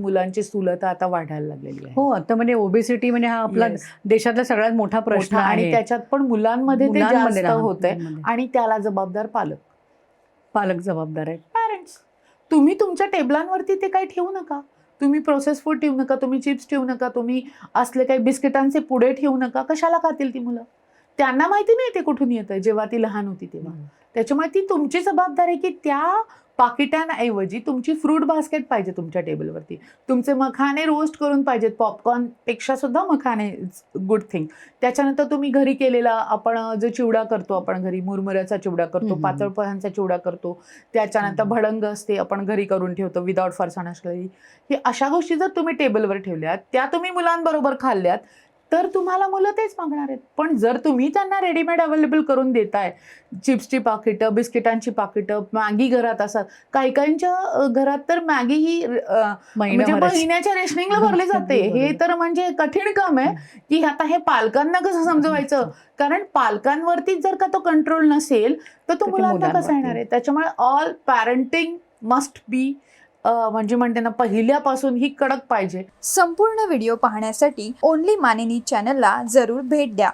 मुलांची स्थूलता आता वाढायला लागलेली आहे. हो आता म्हणजे ओबेसिटी म्हणजे हा आपला Yes. देशातला सगळ्यात मोठा प्रश्न आणि त्याच्यात पण मुलांमध्ये ते जास्त मुलांमध्ये. आणि त्याला जबाबदार पालक. पालक जबाबदार आहे पॅरेंट्स तुम्ही तुमच्या टेबलांवरती ते काही ठेवू नका. तुम्ही प्रोसेस फूड ठेवू नका तुम्ही चिप्स ठेवू नका तुम्ही असले काही बिस्किटांचे पुढे ठेवू नका. कशाला खातील ती मुलं? त्यांना माहिती नाही ते कुठून येतं जेव्हा ती लहान होती तेव्हा. त्याच्यामुळे ती तुमची जबाबदारी की त्या पाकिटांऐवजी तुमची फ्रूट बास्केट पाहिजे तुमच्या टेबलवरती. तुमचे मखाने रोस्ट करून पाहिजेत. पॉपकॉर्नपेक्षा सुद्धा मखाने गुड थिंग. त्याच्यानंतर तुम्ही घरी केलेला आपण जो चिवडा करतो आपण घरी मुरमुऱ्याचा चिवडा करतो. पातळ पोह्यांचा चिवडा करतो. त्याच्यानंतर. भडंग असते आपण घरी करून ठेवतो विदाउट फरसाण असलेली. ही अशा गोष्टी जर तुम्ही टेबलवर ठेवल्यात त्या तुम्ही मुलांबरोबर खाल्ल्यात तर तुम्हाला मुलं तेच मागणार आहेत. पण जर तुम्ही त्यांना रेडीमेड अवेलेबल करून देताय चिप्सची पाकिटं बिस्किटांची पाकिटं मॅगी घरात असतात काही काहींच्या घरात तर मॅगी ही म्हणजे. महिन्याच्या रेशनिंगला भरले जाते. हे तर म्हणजे कठीण काम आहे की आता हे पालकांना कसं समजवायचं? कारण पालकांवरती जर का तो कंट्रोल नसेल तर तो मुलांना कसा. येणार आहे? त्याच्यामुळे ऑल पॅरेंटिंग मस्ट बी म्हणजे म्हणते ना पहिल्यापासून ही कडक पाहिजे. संपूर्ण व्हिडिओ पाहण्यासाठी ओनली मानिनी चॅनलला जरूर भेट द्या.